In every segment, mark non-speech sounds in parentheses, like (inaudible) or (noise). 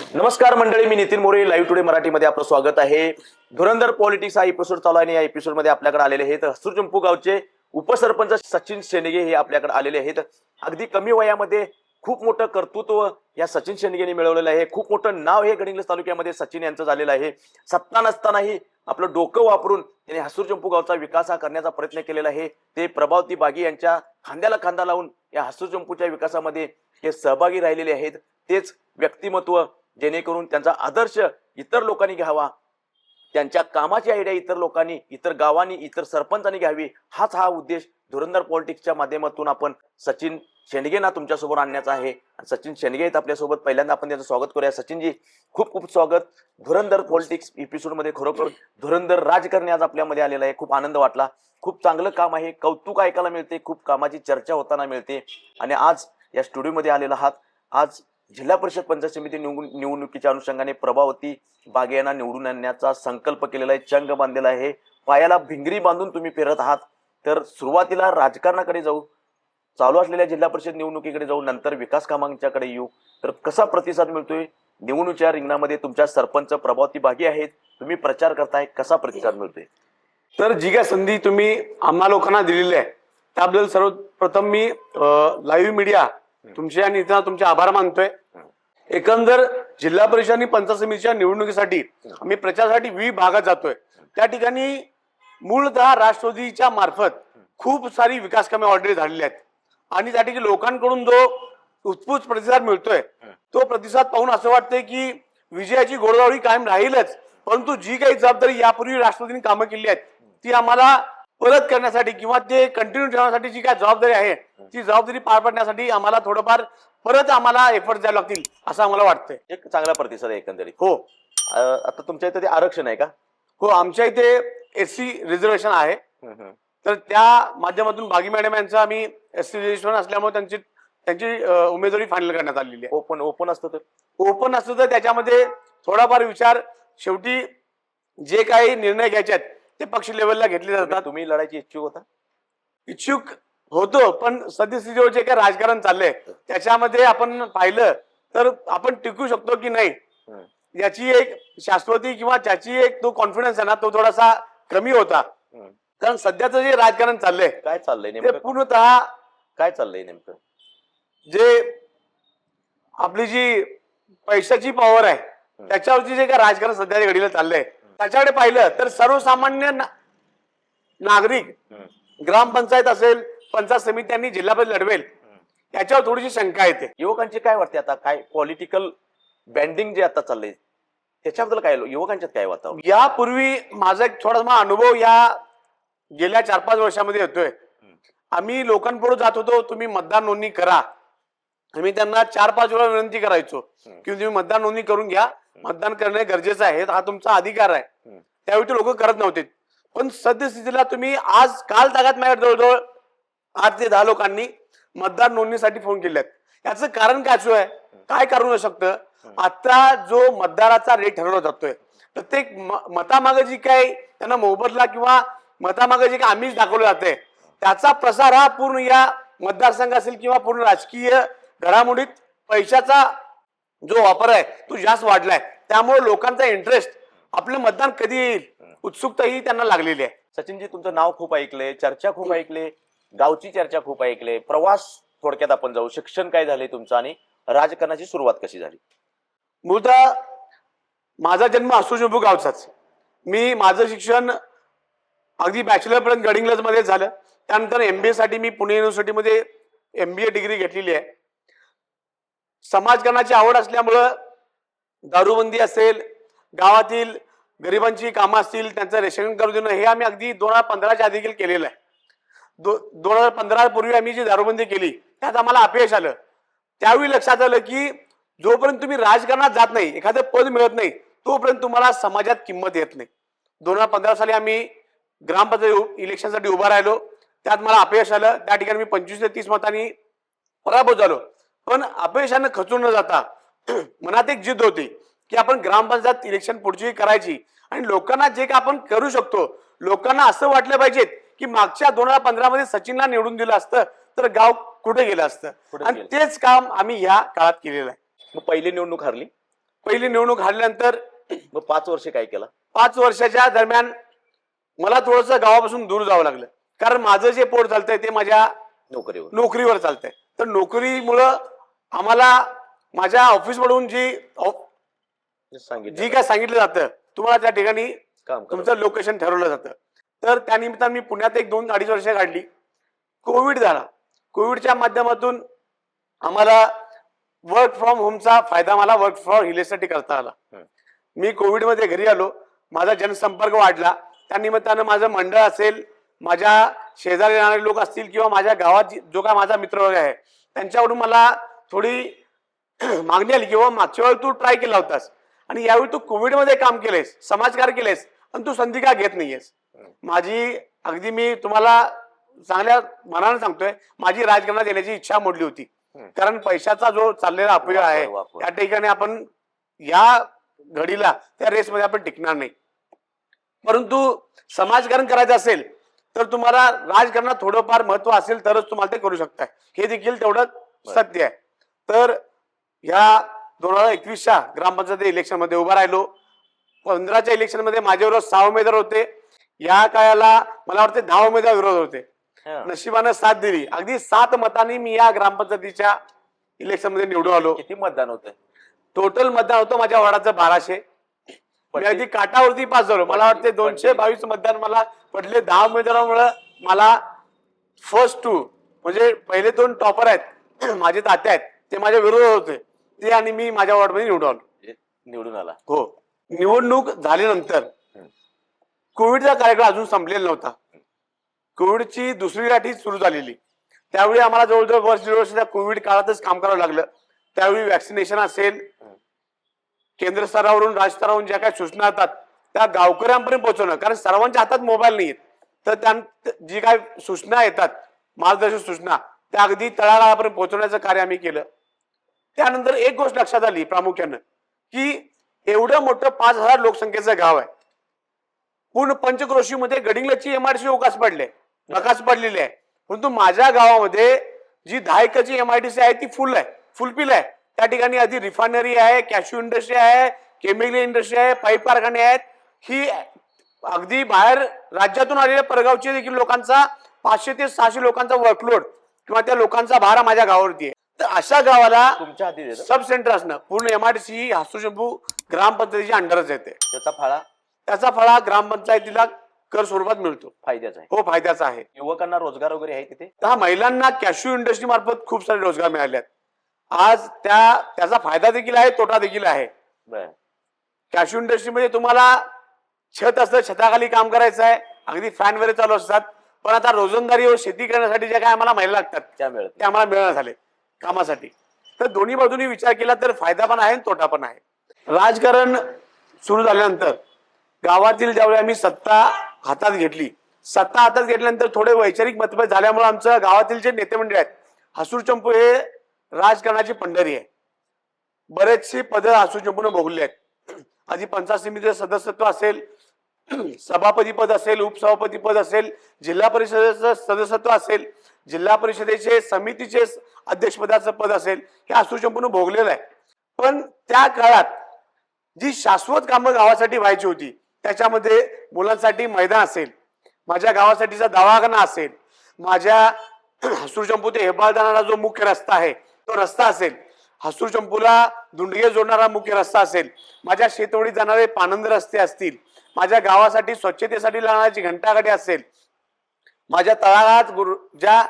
नमस्कार मंडळी मी नितीन मोरे. लाईव्ह टुडे मराठीमध्ये आपलं स्वागत आहे. धुरंधर पॉलिटिक्स हा एपिसोड चालू आहे आणि या एपिसोडमध्ये आपल्याकडे आलेले आहेत हसूरचंपू गावचे उपसरपंच सचिन शेंडगे हे आपल्याकडे आलेले आहेत. अगदी कमी वयामध्ये खूप मोठं कर्तृत्व या सचिन शेंडगेने मिळवलेलं आहे. खूप मोठं नाव हे गडिंग्लस तालुक्यामध्ये सचिन यांचं झालेलं आहे. सत्ता नसतानाही आपलं डोकं वापरून त्यांनी हसूर चंपू गावचा विकास हा करण्याचा प्रयत्न केलेला आहे. ते प्रभावती बागी यांच्या खांद्याला खांदा लावून या हसूर चंपूच्या विकासामध्ये हे सहभागी राहिलेले आहेत. तेच व्यक्तिमत्व जेणेकरून त्यांचा आदर्श इतर लोकांनी घ्यावा. त्यांच्या कामाची आयडिया इतर लोकांनी इतर गावांनी इतर सरपंचांनी घ्यावी. हाच हा उद्देश धुरंधर पॉलिटिक्सच्या माध्यमातून आपण सचिन शेंडगेंना तुमच्यासोबत आणण्याचा आहे. आणि सचिन शेंडगे आहेत आपल्यासोबत. पहिल्यांदा आपण त्यांचं स्वागत करूया. सचिनजी खूप खूप स्वागत. धुरंधर पॉलिटिक्स एपिसोडमध्ये खरोखर धुरंधर राजकारणी आज आपल्यामध्ये आलेला आहे. खूप आनंद वाटला. खूप चांगलं काम आहे. कौतुक ऐकायला मिळते. खूप कामाची चर्चा होताना मिळते. आणि आज या स्टुडिओमध्ये आलेला आहात. आज जिल्हा परिषद पंचायत समिती निवडून निवडणुकीच्या अनुषंगाने प्रभावती बागे यांना निवडून आणण्याचा संकल्प केलेला आहे चंग बांधलेला आहे. पायाला भिंगरी बांधून तुम्ही फिरत आहात. तर सुरुवातीला राजकारणाकडे जाऊ. चालू असलेल्या जिल्हा परिषद निवडणुकीकडे जाऊ. नंतर विकास कामांच्याकडे येऊ. तर कसा प्रतिसाद मिळतोय? निवडणुकीच्या रिंगणामध्ये तुमच्या सरपंच प्रभावती भागी आहेत. तुम्ही प्रचार करताय. कसा प्रतिसाद मिळतोय? तर जी काय संधी तुम्ही आम्हा लोकांना दिलेली आहे त्याबद्दल सर्वप्रथम मी लाईव्ह मीडिया तुमचे आणि इथं तुमचे आभार मानतोय. एकंदर जिल्हा परिषद आणि पंचायत समितीच्या निवडणुकीसाठी आम्ही प्रचारासाठी विविध भागात जातोय. त्या ठिकाणी मूळतः राष्ट्रवादीच्या मार्फत खूप सारी विकास कामे ऑलरेडी झालेली आहेत. आणि त्या ठिकाणी लोकांकडून जो उत्स्फूर्त प्रतिसाद मिळतोय तो प्रतिसाद पाहून असं वाटतंय की विजयाची घोडदौडी कायम राहीलच. परंतु जी काही जबाबदारी यापूर्वी राष्ट्रवादीने कामं केली आहेत ती आम्हाला परत करण्यासाठी किंवा ते कंटिन्यू ठेवण्यासाठी जी काय जबाबदारी आहे ती जबाबदारी पार पाडण्यासाठी आम्हाला थोडंफार परत आम्हाला एफर्ट द्यावे लागतील असं आम्हाला वाटतंय. एक चांगला प्रतिसाद आहे एकंदरीत. हो. अं, आता तुमच्या इथे ते आरक्षण आहे का? हो आमच्या इथे एस सी रिझर्वेशन आहे. तर त्या माध्यमातून बागी मॅडम यांचं आम्ही एस सी रिझर्वेशन असल्यामुळे त्यांची त्यांची अं, उमेदवारी फायनल करण्यात आलेली आहे. ओपन ओपन असतं तर ओपन असतं तर त्याच्यामध्ये थोडाफार विचार शेवटी जे काही निर्णय घ्यायचे आहेत ते पक्ष लेवलला घेतले जातात. तुम्ही लढायची इच्छुक होता? इच्छुक होतो पण सद्यस्थितीवर जे काही राजकारण चाललंय त्याच्यामध्ये आपण पाहिलं तर आपण टिकू शकतो की नाही. याची एक शाश्वती किंवा त्याची एक तो कॉन्फिडन्स आहे ना तो थोडासा कमी होता. कारण सध्याचं जे राजकारण चाललंय काय चाललंय ते पूर्णतः काय चाललंय नेमकं? जे आपली जी पैशाची पॉवर आहे त्याच्यावरती जे काय राजकारण सध्या घडीला चाललंय त्याच्याकडे पाहिलं तर सर्वसामान्य ना- नागरिक ग्रामपंचायत असेल पंचायत समित्यांनी जिल्हा परिषद लढवेल याच्यावर थोडीशी शंका येते. युवकांची काय वाटते आता? काय पॉलिटिकल बँडिंग जे आता चाललंय त्याच्याबद्दल काय युवकांच्यात काय वातावरण? यापूर्वी माझा एक थोडासा अनुभव या गेल्या चार पाच वर्षामध्ये येतोय. आम्ही लोकांपुढे जात होतो तुम्ही मतदार नोंदणी करा. आम्ही त्यांना चार पाच वेळा विनंती करायचो की तुम्ही मतदार नोंदणी करून घ्या. मतदान करणे गरजेचं आहे. हा तुमचा अधिकार आहे. त्यावेळी ते लोक करत नव्हते. पण सद्यस्थितीला तुम्ही आज काल तागात माझ्या जवळजवळ आठ ते दहा लोकांनी मतदार नोंदणीसाठी फोन केलेत. याचं कारण काय आहे? काय कारण होऊ शकतं? आता जो मतदाराचा रेट ठरवला जातोय प्रत्येक म- जी काही त्यांना मोबदला किंवा मतामागं जे काही आमिष दाखवलं जाते त्याचा प्रसार हा पूर्ण या मतदारसंघ असेल किंवा पूर्ण राजकीय घडामोडीत पैशाचा जो वापर आहे तो जास्त वाढलाय. त्यामुळे लोकांचा इंटरेस्ट आपलं मतदान कधी येईल? उत्सुकता ही त्यांना लागलेली आहे. सचिनजी तुमचं नाव खूप ऐकलंय चर्चा खूप ऐकले गावची चर्चा खूप ऐकले प्रवास थोडक्यात आपण जाऊ. शिक्षण काय झालंय तुमचं आणि राजकारणाची सुरुवात कशी झाली? मूळतः माझा जन्म आसुशंभू गावचाच. मी माझं शिक्षण अगदी बॅचलर पर्यंत गडिंग्लजमध्ये झालं. त्यानंतर एमबीए साठी मी पुणे युनिव्हर्सिटीमध्ये एमबीए डिग्री घेतलेली आहे. समाजकारणाची आवड असल्यामुळं दारूबंदी असेल गावातील गरिबांची कामं असतील त्यांचं रेशन करू देणं हे आम्ही अगदी दोन हजार पंधराच्या आधी देखील केलेलं आहे. दो दोन हजार पंधरा पूर्वी आम्ही जी दारूबंदी केली त्यात आम्हाला अपयश आलं. त्यावेळी लक्षात आलं की जोपर्यंत तुम्ही राजकारणात जात नाही एखादं पद मिळत नाही तोपर्यंत तुम्हाला समाजात किंमत येत नाही. दोन हजार पंधरा साली आम्ही ग्रामपंचायत इलेक्शनसाठी उभा राहिलो. त्यात मला अपयश आलं. त्या ठिकाणी मी पंचवीस ते तीस मतांनी पराभूत झालो. पण अपयशानं खचून न जाता (clears throat) मनात एक जिद्द होती. की आपण ग्रामपंचायत इलेक्शन पुढची करायची. आणि लोकांना जे काय आपण करू शकतो लोकांना असं वाटलं पाहिजे की मागच्या दोन हजार पंधरा मध्ये सचिनला निवडून दिलं असतं तर गाव कुठे गेलं असतं? आणि? तेच काम आम्ही ह्या काळात केलेलं आहे. मग पहिली निवडणूक हरली? पहिली निवडणूक हारल्यानंतर मग पाच वर्ष काय केलं? पाच वर्षाच्या दरम्यान मला थोडस गावापासून दूर जावं लागलं. कारण माझं जे पोट चालतंय ते माझ्या नोकरीवर. नोकरीवर चालतंय. तर नोकरीमुळं आम्हाला माझ्या ऑफिस मधून जी जी काय सांगितलं जातं तुम्हाला त्या ठिकाणी. तुमचं लोकेशन ठरवलं जातं. तर त्यानिमित्तानं मी पुण्यात एक दोन अडीच वर्ष काढली. कोविड झाला. कोविडच्या माध्यमातून आम्हाला वर्क फ्रॉम होमचा फायदा मला वर्क फ्रॉम हिलेसाठी करता आला. मी कोविडमध्ये घरी आलो. माझा जनसंपर्क वाढला. त्या निमित्तानं माझं मंडळ असेल माझ्या शेजारी राहणारे लोक असतील किंवा माझ्या गावात जी- जो काय माझा मित्रवर्ग आहे त्यांच्याकडून मला थोडी (clears throat) मागणी आली किंवा मागच्या वेळी तू ट्राय केला होतास. आणि यावेळी तू कोविडमध्ये काम केलेस समाजकार केलेस आणि तू संधी का घेत नाहीयेस. माझी अगदी मी तुम्हाला चांगल्या मनानं सांगतोय माझी राजकारणात येण्याची इच्छा मोडली होती. कारण पैशाचा जो चाललेला अपयोग आहे. त्या ठिकाणी आपण या घडीला त्या रेसमध्ये आपण टिकणार नाही. परंतु समाजकारण करायचं असेल तर तुम्हाला राजकारणात थोडंफार महत्त्व असेल तरच तुम्हाला ते करू शकताय. हे देखील तेवढं सत्य आहे. तर या दोन हजार एकवीसच्या ग्रामपंचायत इलेक्शनमध्ये उभा राहिलो. पंधराच्या इलेक्शनमध्ये माझ्याबरोबर सहा उमेदवार होते. या काळाला मला वाटते दहा उमेदवार विरोध होते. नशिबानं साथ दिली. अगदी सात मतांनी मी या ग्रामपंचायतीच्या इलेक्शनमध्ये निवडून आलो. किती मतदान होतं? टोटल मतदान होतं माझ्या वार्डाचं बाराशे. मी अगदी काटावरती पास झालो. मला वाटते दोनशे बावीस मतदान मला पडले. दहा उमेदवारांमुळे मला फर्स्ट टू म्हणजे पहिले दोन टॉपर आहेत. (clears throat) माझे तात्या आहेत. ते माझ्या विरोधात होते. ते आणि मी माझ्या वॉर्डमध्ये निवडून आलो. निवडून आला. हो. निवडणूक झाल्यानंतर. कोविडचा कार्यकाळ अजून संपलेला नव्हता. कोविडची दुसरी लाटी सुरू झालेली. त्यावेळी आम्हाला जवळजवळ वर्ष दीड वर्ष त्या कोविड काळातच काम करावं लागलं. त्यावेळी वॅक्सिनेशन असेल केंद्र स्तरावरून राज्य स्तरावरून ज्या काही सूचना येतात त्या गावकऱ्यांपर्यंत पोहोचवणं. कारण सर्वांच्या हातात मोबाईल नाही तर त्या जी काय सूचना येतात मार्गदर्शक सूचना त्या अगदी तळागाळापर्यंत पोहोचवण्याचं कार्य आम्ही केलं. त्यानंतर एक गोष्ट लक्षात आली प्रामुख्यानं की एवढं मोठं पाच हजार लोकसंख्येचं गाव आहे. पूर्ण पंचक्रोशीमध्ये गडिंगलची एमआयडीसी उकास पडले नकास पडलेली आहे. परंतु माझ्या गावामध्ये जी दहा एकरची एमआयडीसी आहे ती फुल आहे फुलफिल आहे. त्या ठिकाणी आधी रिफायनरी आहे कॅश्यू इंडस्ट्री आहे केमिकल इंडस्ट्री आहे पाईप कारखाने आहेत. ही अगदी बाहेर राज्यातून आलेल्या परगावचे देखील लोकांचा पाचशे ते सहाशे लोकांचा वर्कलोड किंवा त्या लोकांचा भार माझ्या गावावरती आहे. तर अशा गावाला तुमच्या हाती देतं. सब सेंटर असणं. पूर्ण एमआयडीसी ही हासूशंभू ग्रामपंचायतीच्या अंडरच येते. त्याचा फाळा? त्याचा फळा ग्रामपंचायतीला कर स्वरूपात मिळतो. फायद्याचा आहे. हो फायद्याचा आहे. युवकांना रोजगार वगैरे आहे तिथे? तर महिलांना कॅश्यू इंडस्ट्री मार्फत खूप सारे रोजगार मिळाले आहेत आज त्या त्याचा फायदा देखील आहे तोटा देखील आहे. बर. कॅश्यू इंडस्ट्रीमध्ये तुम्हाला छत असतं छताखाली काम करायचं आहे. अगदी फॅन वगैरे चालू असतात. पण आता रोजंदारी व शेती करण्यासाठी ज्या काय आम्हाला महिला लागतात त्या मिळत ते आम्हाला मिळणार झाले. कामासाठी. तर दोन्ही बाजूनी विचार केला तर फायदा पण आहे आणि तोटा पण आहे. राजकारण सुरू झाल्यानंतर गावातील ज्यावेळी आम्ही सत्ता हातात घेतली सत्ता हातात घेतल्यानंतर थोडे वैचारिक मतभेद झाल्यामुळे आमचं गावातील जे नेते मंडळी आहेत हसूर चंपू हे राजकारणाची पंढरी आहे बरेचसे पद हसूर चंपून भोगले आहेत. आधी पंचायत समितीचं सदस्यत्व असेल सभापती पद असेल उपसभापती पद असेल जिल्हा परिषदेचं सदस्यत्व असेल जिल्हा परिषदेचे समितीचे अध्यक्षपदाचं पद असेल हे आसूचंपून भोगलेलं आहे. पण त्या काळात जी शाश्वत कामं गावासाठी व्हायची होती त्याच्यामध्ये मुलांसाठी मैदान असेल माझ्या गावासाठीचा दवाखाना असेल माझ्या हसूरचंपू ते हेबाळ जो मुख्य रस्ता आहे तो रस्ता असेल हसूर चंपूला जोडणारा मुख्य रस्ता असेल माझ्या शेतवडीत जाणारे पानंद रस्ते असतील माझ्या गावासाठी स्वच्छतेसाठी लागणारी घंटागाडी असेल माझ्या तळागाळात गुरु- ज्या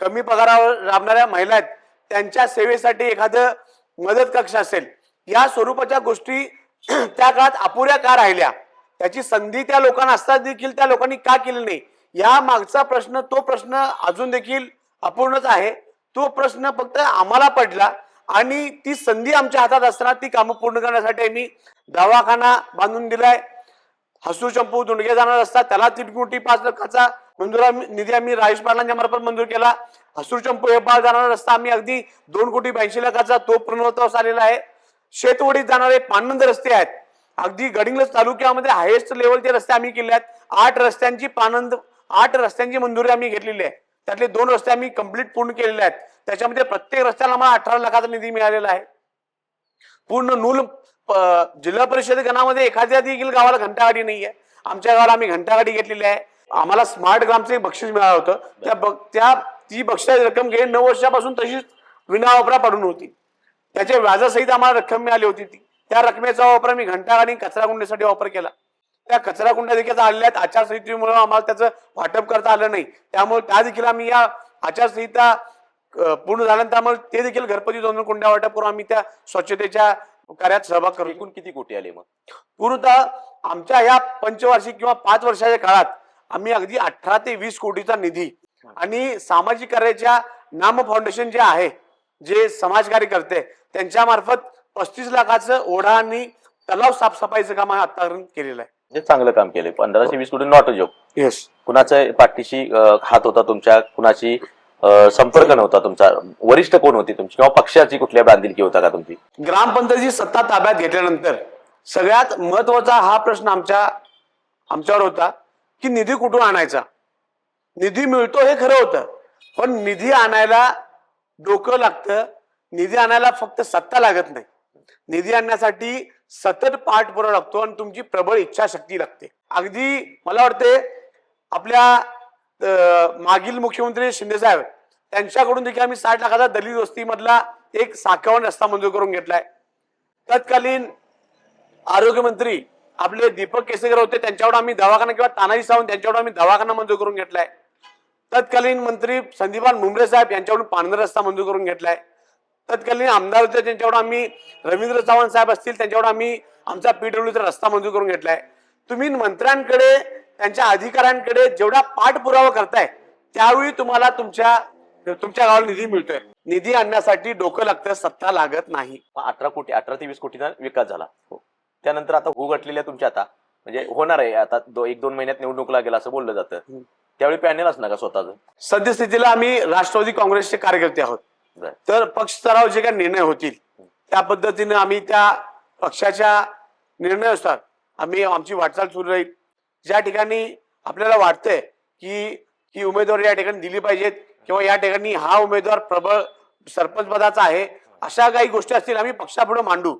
कमी पगारावर राबणाऱ्या महिला आहेत त्यांच्या सेवेसाठी एखादं मदत कक्ष असेल या स्वरूपाच्या गोष्टी (clears throat) त्या काळात अपुऱ्या का राहिल्या? त्याची संधी त्या लोकांना असता देखील त्या लोकांनी का केली नाही? या मागचा प्रश्न तो प्रश्न अजून देखील अपूर्णच आहे. तो प्रश्न फक्त आम्हाला पडला आणि ती संधी आमच्या हातात असताना ती कामं पूर्ण करण्यासाठी आम्ही दवाखाना बांधून दिलाय. हसू चंपू दुंडगे जाणार असतात त्याला तीन कोटी पाच लाखाचा मंजुरा निधी आम्ही राजेश पाटलांच्या मार्फत मंजूर केला. हसूर चंपू हे जाणारा रस्ता आम्ही अगदी दोन कोटी ब्याऐंशी लाखाचा तो पूर्णत्वास आलेला आहे. शेतवडीत जाणारे पानंद रस्ते आहेत. अगदी गडिंगलज तालुक्यामध्ये हायेस्ट लेवलचे रस्ते आम्ही केले आहेत. आठ रस्त्यांची पानंद आठ रस्त्यांची मंजुरी आम्ही घेतलेली आहे. त्यातले दोन रस्ते आम्ही कंप्लीट पूर्ण केलेले आहेत. त्याच्यामध्ये प्रत्येक रस्त्याला आम्हाला अठरा लाखाचा निधी मिळालेला आहे. पूर्ण नूल प- जिल्हा परिषद गणामध्ये एखाद्या देखील गावाला घंटागाडी नाही आहे आमच्या गावाला आम्ही घंटागाडी घेतलेली आहे. आम्हाला स्मार्ट ग्रामचं एक बक्षीस मिळालं होतं. त्या त्या ती बक्षीस रक्कम गेली नऊ वर्षापासून तशीच विनावापरा पडून होती. त्याच्या व्याजासहित आम्हाला रक्कम मिळाली होती ती. त्या रकमेचा वापर आम्ही घंटागाडी कचरा कुंडीसाठी वापर केला. त्या कचरा कुंड्या देखील आलेल्या आहेत. आचारसंहितेमुळे आम्हाला त्याचं वाटप करता आलं नाही. त्यामुळे त्या देखील आम्ही या आचारसंहिता पूर्ण झाल्यानंतर आम्हाला ते देखील घरपती दोन दोन कुंड्या वाटप करून आम्ही त्या स्वच्छतेच्या कार्यात सहभाग करू एकूण किती कोटी आले मग? पूर्णतः आमच्या या पंचवार्षिक किंवा पाच वर्षाच्या काळात आम्ही अगदी अठरा ते वीस कोटीचा निधी आणि सामाजिक कार्याच्या नाम फाउंडेशन जे आहे जे समाजकार्य करते त्यांच्या मार्फत पस्तीस लाखाचं ओढा आणि तलाव साफसफाईचं काम आतापर्यंत केलेलं आहे. म्हणजे चांगलं काम केलंय. पंधराशे वीस कोटी नॉट जोक येस कुणाच्या पाठीशी हात होता तुमच्या? कुणाची अं, संपर्क नव्हता तुमचा? वरिष्ठ कोण होती तुमची? किंवा पक्षाची कुठल्या बांधिलकी होता का तुमची? ग्रामपंचायतीची सत्ता ताब्यात घेतल्यानंतर सगळ्यात महत्त्वाचा हा प्रश्न आमच्या आमच्यावर होता. की निधी कुठून आणायचा? निधी मिळतो हे खरं होतं. पण निधी आणायला डोकं लागतं. निधी आणायला फक्त सत्ता लागत नाही. निधी आणण्यासाठी सतत पाठपुरावा लागतो आणि तुमची प्रबळ इच्छाशक्ती लागते. अगदी मला वाटते आपल्या मागील मुख्यमंत्री शिंदेसाहेब त्यांच्याकडून देखील आम्ही साठ लाखाचा दलित वस्तीमधला एक साकावण रस्ता मंजूर करून घेतलाय. तत्कालीन आरोग्यमंत्री आपले दीपक केसरकर होते त्यांच्यावर आम्ही दवाखाना किंवा तानाजी सावंत त्यांच्यावर आम्ही दवाखाना मंजूर करून घेतलाय. तत्कालीन मंत्री संदीपान मुंबरे साहेब यांच्याकडून पांढरा रस्ता मंजूर करून घेतलाय. तत्कालीन आमदार होते त्यांच्याकडून आम्ही रवींद्र चव्हाण साहेब असतील त्यांच्याकडून आम्ही आमचा पीडब्ल्यूचा रस्ता मंजूर करून घेतलाय. तुम्ही मंत्र्यांकडे त्यांच्या अधिकाऱ्यांकडे जेवढा पाठपुरावा करताय त्यावेळी तुम्हाला तुमच्या तुमच्या गावाला निधी मिळतोय. निधी आणण्यासाठी डोकं लागतं सत्ता लागत नाही. अठरा कोटी अठरा ते वीस कोटीचा विकास झाला. त्यानंतर आता उघडलेल्या तुमच्या आता म्हणजे होणार आहे आता दो- एक दोन महिन्यात निवडणूक लागेल असं बोललं जातं. त्यावेळी पॅनेल असणार का स्वतःच? सद्यस्थितीला आम्ही राष्ट्रवादी काँग्रेसचे कार्यकर्ते आहोत. तर पक्ष स्तरावर जे काही निर्णय होतील त्या पद्धतीने आम्ही त्या पक्षाच्या निर्णयानुसार आम्ही आमची वाटचाल सुरू राहील. ज्या ठिकाणी आपल्याला वाटतंय की ही उमेदवारी या ठिकाणी दिली पाहिजेत किंवा या ठिकाणी हा उमेदवार प्रबळ सरपंच पदाचा आहे अशा काही गोष्टी असतील आम्ही पक्षापुढे मांडू.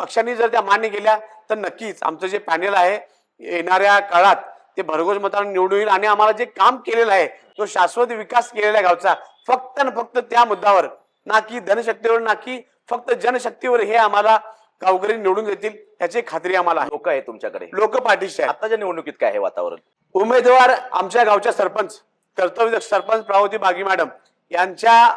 पक्षांनी जर त्या मान्य केल्या तर नक्कीच आमचं जे पॅनेल आहे येणाऱ्या काळात ते भरघोस मताने निवडून येईल आणि आम्हाला जे काम केलेलं आहे तो शाश्वत विकास केलेला आहे गावचा फक्त आणि फक्त त्या मुद्द्यावर ना की धनशक्तीवर ना की फक्त जनशक्तीवर हे आम्हाला गावकरी निवडून देतील याची खात्री आम्हाला लोक आहे तुमच्याकडे. लोक पाठीशी आहे आताच्या निवडणुकीत काय आहे वातावरण? उमेदवार आमच्या गावच्या सरपंच कर्तव्य सरपंच प्रावती बागी मॅडम यांच्या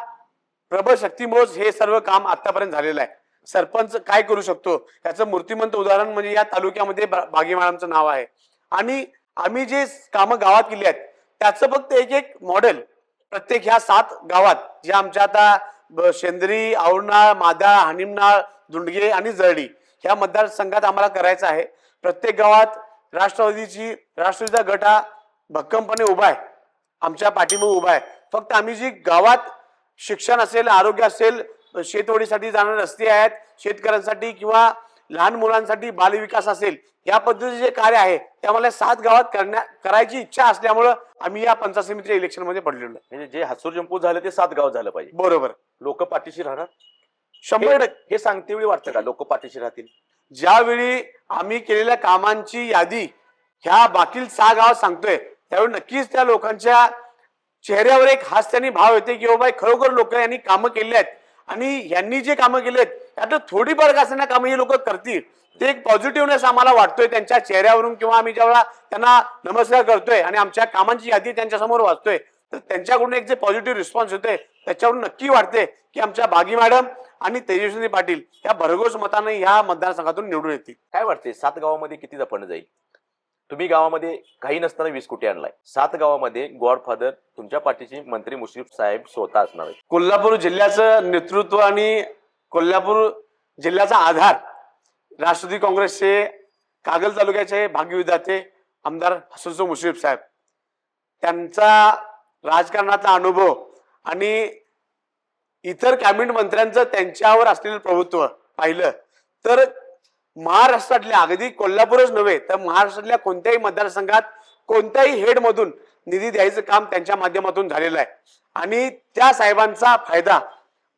प्रबळ शक्तीमुळेच हे सर्व काम आतापर्यंत झालेलं आहे. सरपंच काय करू शकतो? याचं मूर्तिमंत उदाहरण म्हणजे या तालुक्यामध्ये बा- मॅडमचं नाव आहे. आणि आम्ही जे कामं गावात केली आहेत त्याचं फक्त एक एक मॉडेल प्रत्येक ह्या सात गावात जे आमच्या आता ब- शेंदरी औरनाळ मादा हानिमनाळ धुंडगे आणि जळडी ह्या मतदारसंघात आम्हाला करायचं आहे. प्रत्येक गावात राष्ट्रवादीची राष्ट्रवादीचा गट हा भक्कमपणे उभा आहे. आमच्या पाठीमुळे उभा आहे. फक्त आम्ही जी गावात शिक्षण असेल आरोग्य असेल शेतवडीसाठी जाणारे रस्ते आहेत शेतकऱ्यांसाठी किंवा लहान मुलांसाठी बालविकास असेल या पद्धतीचे जे कार्य आहे ते आम्हाला सात गावात करण्या करायची इच्छा असल्यामुळं आम्ही या पंचायत समितीच्या इलेक्शनमध्ये पडलेलो आहे. म्हणजे जे हसूर जंपू झालं ते सात गाव झालं पाहिजे. बरोबर. लोक पाठीशी राहणार? शंभर टक्के. हे सांगते वेळी वाटतं का लोक पाठीशी राहतील? ज्यावेळी आम्ही केलेल्या कामांची यादी ह्या बाकील सहा गावात सांगतोय त्यावेळी नक्कीच त्या लोकांच्या चेहऱ्यावर एक हास्याने भाव येते की बाबा खरोखर लोक यांनी कामं केली आहेत. आणि यांनी जे कामं केलेत आहेत थोडीफार का कामं हे लोक करतील. ते एक पॉझिटिव्हनेस आम्हाला वाटतोय त्यांच्या चेहऱ्यावरून किंवा आम्ही ज्यावेळा त्यांना नमस्कार करतोय आणि आमच्या कामांची यादी त्यांच्यासमोर वाचतोय तर त्यांच्याकडून एक जे पॉझिटिव्ह रिस्पॉन्स होते त्याच्यावरून नक्की वाटते की आमच्या बागी मॅडम आणि तेजस्विनी पाटील या भरघोस मताने ह्या मतदारसंघातून निवडून येतील. काय वाटते सात गावामध्ये किती जपण जाईल? तुम्ही गावामध्ये काही नसताना वीस कोटी आणलाय? सात गावामध्ये गॉडफादर तुमच्या पाठीचे मंत्री मुश्रीफ साहेब स्वतः असणार आहेत. कोल्हापूर जिल्ह्याचं नेतृत्व आणि कोल्हापूर जिल्ह्याचा आधार राष्ट्रवादी काँग्रेसचे कागल तालुक्याचे भाग्यविधाते आमदार हसनसो मुश्रीफ साहेब. त्यांचा राजकारणाचा अनुभव आणि इतर कॅबिनेट मंत्र्यांचं त्यांच्यावर असलेलं प्रभुत्व पाहिलं तर महाराष्ट्रातल्या अगदी कोल्हापूरच नव्हे तर महाराष्ट्रातल्या कोणत्याही मतदारसंघात कोणत्याही हेड मधून निधी द्यायचं काम त्यांच्या माध्यमातून झालेलं आहे. आणि त्या साहेबांचा फायदा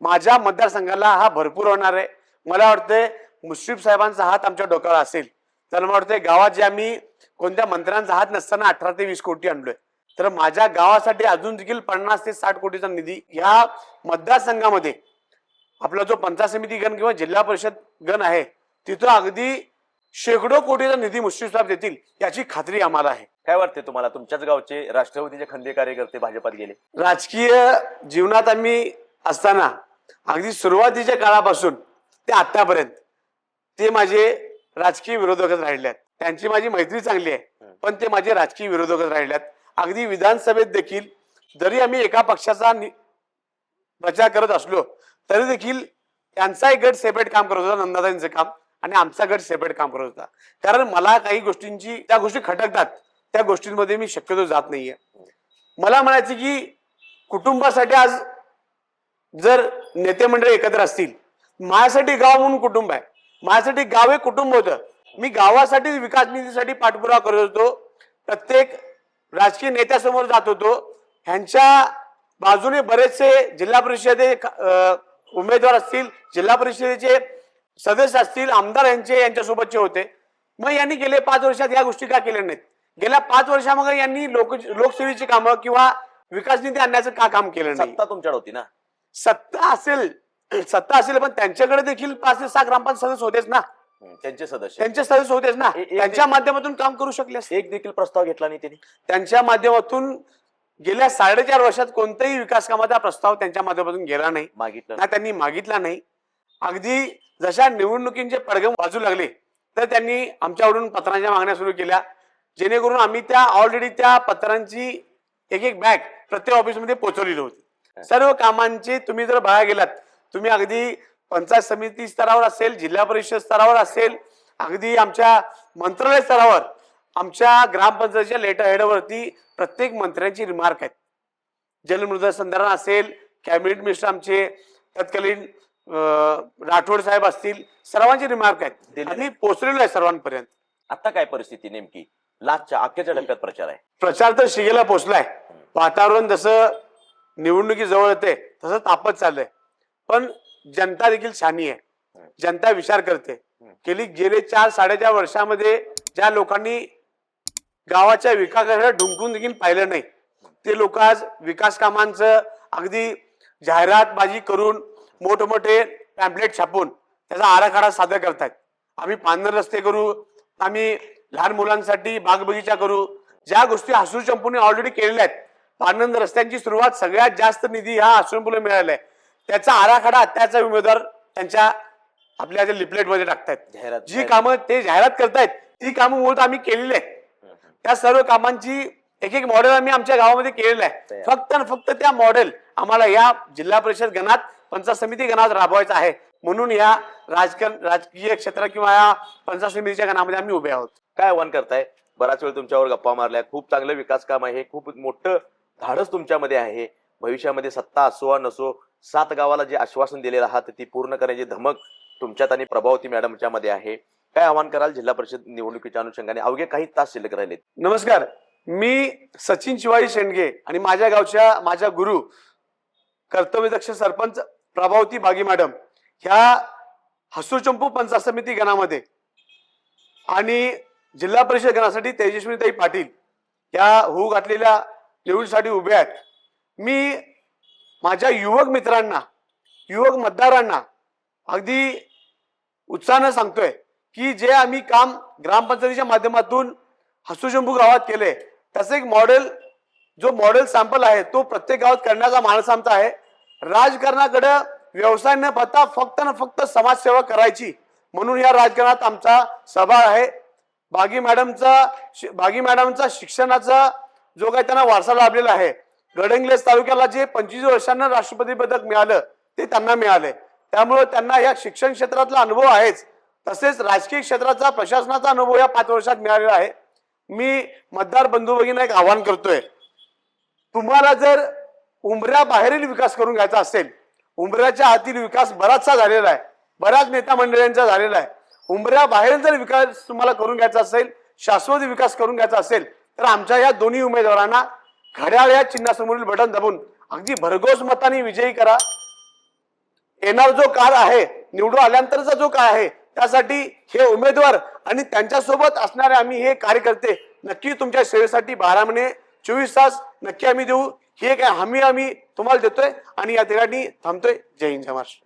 माझ्या मतदारसंघाला हा भरपूर होणार आहे. मला वाटतंय मुश्रीफ साहेबांचा हात आमच्या डोक्यावर असेल. तर मला वाटतंय गावात जे आम्ही कोणत्या मंत्र्यांचा हात नसताना अठरा ते वीस कोटी आणलोय. तर माझ्या गावासाठी अजून देखील पन्नास ते साठ कोटीचा निधी ह्या मतदारसंघामध्ये आपला जो पंचायत समिती गण किंवा जिल्हा परिषद गण आहे तिथं अगदी शेकडो कोटीचा निधी मुश्रीफ साहेब देतील याची खात्री आम्हाला आहे. काय वाटते तुम्हाला? तुमच्याच गावचे राष्ट्रवादीचे खंदे कार्यकर्ते भाजपात गेले. राजकीय जीवनात आम्ही असताना अगदी सुरुवातीच्या काळापासून ते आतापर्यंत ते माझे राजकीय विरोधकच राहिले आहेत त्यांची माझी मैत्री चांगली आहे पण ते माझे राजकीय विरोधकच राहिले आहेत अगदी विधानसभेत देखील जरी आम्ही एका पक्षाचा प्रचार करत असलो तरी देखील त्यांचा एक गट सेपरेट काम करत होता नंदाताईंचं काम. आणि आमचा गट सेपरेट काम करत होता. कारण मला काही गोष्टींची त्या गोष्टी खटकतात. त्या गोष्टींमध्ये मी शक्यतो जात नाहीये. मला म्हणायचं की कुटुंबासाठी आज जर नेते मंडळ एकत्र असतील माझ्यासाठी गाव म्हणून कुटुंब आहे. माझ्यासाठी गाव हे कुटुंब होतं. मी गावासाठी विकास निधीसाठी पाठपुरावा करत होतो. प्रत्येक राजकीय नेत्यासमोर जात होतो. ह्यांच्या बाजूने बरेचसे जिल्हा परिषदे उमेदवार असतील जिल्हा परिषदेचे सदस्य असतील आमदार यांचे यांच्यासोबतचे होते. मग यांनी गेले पाच वर्षात या गोष्टी का केल्या नाहीत? गेल्या पाच वर्षामध्ये यांनी लोक लोकसेवेची कामं किंवा विकास निधी आणण्याचं का काम केलं नाही? सत्ता तुमच्याकडे होती ना. सत्ता असेल सत्ता असेल पण त्यांच्याकडे देखील पाच ते सहा ग्रामपंचायत सदस्य होतेच ना. त्यांचे सदस्य. त्यांचे सदस्य होतेच ना. ए- एक- त्यांच्या माध्यमातून काम करू शकले असते. एक देखील प्रस्ताव घेतला नाही त्यांनी. त्यांच्या माध्यमातून गेल्या साडेचार वर्षात कोणत्याही विकास कामाचा प्रस्ताव त्यांच्या माध्यमातून गेला नाही. मागितलं ना त्यांनी मागितला नाही. अगदी जशा निवडणुकींचे पडगम वाजू लागले तर त्यांनी आमच्याकडून पत्रांच्या मागण्या सुरू केल्या. जेणेकरून आम्ही त्या ऑलरेडी त्या पत्रांची एक एक बॅग प्रत्येक ऑफिसमध्ये पोहोचवलेली होती. सर्व कामांचे तुम्ही जर बघायला गेलात तुम्ही अगदी पंचायत समिती स्तरावर असेल जिल्हा परिषद स्तरावर असेल अगदी आमच्या मंत्रालय स्तरावर आमच्या ग्रामपंचायतीच्या लेटर हेडवरती प्रत्येक मंत्र्यांची रिमार्क आहेत. जलमृदा संधारण असेल कॅबिनेट मिनिस्टर आमचे तत्कालीन राठोड साहेब असतील सर्वांची रिमार्क आहेत. आणि पोहोचलेलो आहे सर्वांपर्यंत. आता काय परिस्थिती नेमकी? लास्टच्या अखेरच्या टप्प्यात प्रचार आहे. प्रचार तर शिगेला पोहोचलाय. वातावरण जसं निवडणुकी जवळ येते तसं तापत चाललंय. पण जनता देखील शानी आहे. जनता विचार करते. गेली गेले चार साडेचार वर्षामध्ये ज्या लोकांनी गावाच्या विकासाकडे ढुंकून देखील पाहिलं नाही ते लोक आज विकास कामांचं अगदी जाहिरातबाजी करून मोठमोठे पॅम्पलेट छापून त्याचा आराखडा सादर करतायत. आम्ही पांढर रस्ते करू आम्ही लहान मुलांसाठी बाग बगीचा करू. ज्या गोष्टी हसू चंपूने ऑलरेडी केलेल्या आहेत पानंद रस्त्यांची सुरुवात सगळ्यात जास्त निधी हा हसूनपुले मिळाला आहे. त्याचा आराखडा त्याचा उमेदवार त्यांच्या आपल्या लिपलेटमध्ये टाकतायत. जाहिरात जी कामं ते जाहिरात करतायत ती कामं मूळ आम्ही केलेली आहेत. त्या सर्व कामांची एक एक मॉडेल आम्ही आमच्या गावामध्ये केलेलं आहे. फक्त आणि फक्त त्या मॉडेल आम्हाला या जिल्हा परिषद गणात पंचायत समिती गणात राबवायचा आहे. म्हणून या राजकारण राजकीय क्षेत्रात किंवा या पंचायत समितीच्या गणामध्ये आम्ही उभे आहोत. काय आव्हान करताय? बराच वेळ तुमच्यावर गप्पा मारल्या. खूप चांगलं विकास काम आहे. खूप मोठं धाडस तुमच्यामध्ये आहे. भविष्यामध्ये सत्ता असो वा नसो सात गावाला जे आश्वासन दिलेलं आहात ती पूर्ण करण्याची धमक तुमच्यात आणि प्रभावती मॅडमच्या मध्ये आहे. काय आव्हान कराल जिल्हा परिषद निवडणुकीच्या अनुषंगाने? अवघे काही तास शिल्लक राहिलेत. नमस्कार. मी सचिन शिवाजी शेंडगे आणि माझ्या गावच्या माझ्या गुरु कर्तव्यदक्ष सरपंच प्रभावती बागी मॅडम ह्या हसूचंपू पंचायत समिती गणामध्ये आणि जिल्हा परिषद गणासाठी तेजस्वीताई पाटील या होऊ घातलेल्या निवडीसाठी उभ्या आहेत. मी माझ्या युवक मित्रांना युवक मतदारांना अगदी उत्साहानं सांगतोय की जे आम्ही काम ग्रामपंचायतीच्या माध्यमातून हसूशंभू गावात केले त्याचं एक मॉडेल जो मॉडेल सॅम्पल आहे तो प्रत्येक गावात करण्याचा मानस आमचा आहे. राजकारणाकडं व्यवसाय न पाहता फक्त ना फक्त समाजसेवा करायची. म्हणून या राजकारणात आमचा सभा आहे. बागी मॅडमचा शि- बागी मॅडमचा शिक्षणाचा जो काही त्यांना वारसा लाभलेला आहे. गडंगलेस तालुक्याला जे पंचवीस वर्षांना राष्ट्रपती पदक मिळालं ते त्यांना मिळाले त्यामुळे त्यांना या शिक्षण क्षेत्रातला अनुभव आहेच. तसेच राजकीय क्षेत्राचा प्रशासनाचा अनुभव या पाच वर्षात मिळालेला आहे. मी मतदार बंधू भगिनींना एक आवाहन करतोय. तुम्हाला जर उंबऱ्या बाहेरील विकास करून घ्यायचा असेल उंबऱ्याच्या आतील विकास बराचसा झालेला आहे बऱ्याच नेता मंडळींचा झालेला आहे. उंबऱ्या बाहेर जर विकास तुम्हाला करून घ्यायचा असेल शाश्वत विकास करून घ्यायचा असेल तर आमच्या या दोन्ही उमेदवारांना घड्याळ या चिन्हासमोरील बटन दाबून अगदी भरघोस मताने विजयी करा. येणार जो काळ आहे निवडून आल्यानंतरचा जो काळ आहे त्यासाठी हे उमेदवार आणि त्यांच्यासोबत असणारे आम्ही हे कार्यकर्ते नक्की तुमच्या सेवेसाठी बारा महिने चोवीस तास नक्की आम्ही देऊ. ही एक हमी आम्ही तुम्हाला देतोय आणि या ठिकाणी थांबतोय. जय हिंद जय महाराष्ट्र.